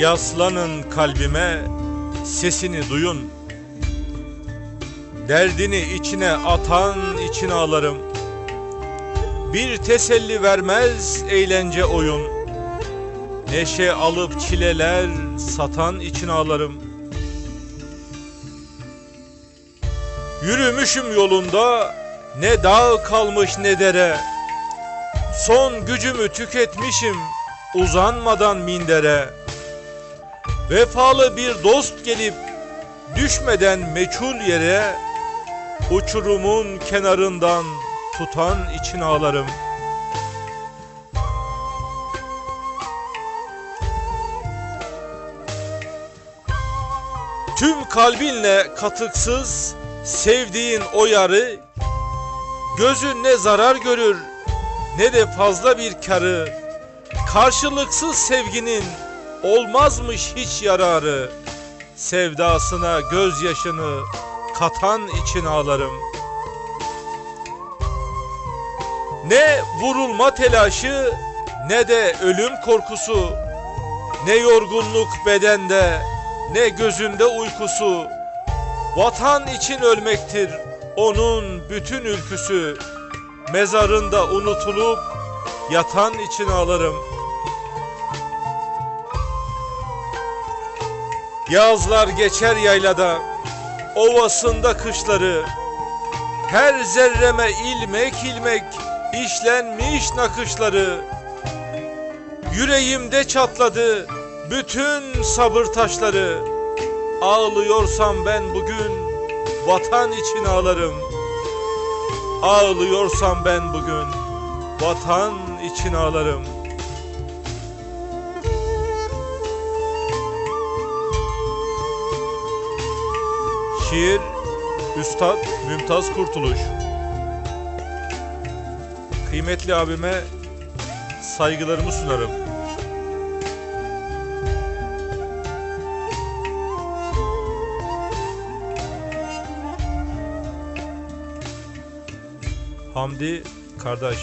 Yaslanın kalbime, sesini duyun. Derdini içine atan için ağlarım. Bir teselli vermez eğlence oyun. Neşe alıp çileler satan için ağlarım. Yürümüşüm yolunda ne dağ kalmış ne dere. Son gücümü tüketmişim uzanmadan mindere. Vefalı bir dost gelip düşmeden meçhul yere uçurumun kenarından tutan için ağlarım. Tüm kalbinle katıksız sevdiğin o yarı gözün ne zarar görür ne de fazla bir karı karşılıksız sevginin olmazmış hiç yararı. Sevdasına gözyaşını katan için ağlarım. Ne vurulma telaşı ne de ölüm korkusu. Ne yorgunluk bedende ne gözünde uykusu. Vatan için ölmektir onun bütün ülküsü. Mezarında unutulup yatan için ağlarım Yazlar geçer yaylada Ovasında kışları. Her zerreme ilmek ilmek işlenmiş nakışları. Yüreğimde çatladı bütün sabır taşları. Ağlıyorsam ben bugün vatan için ağlarım. Ağlıyorsam ben bugün vatan için ağlarım Şiir Üstad Mümtaz Kurtuluş Kıymetli abime saygılarımı sunarım. Hamdi kardeş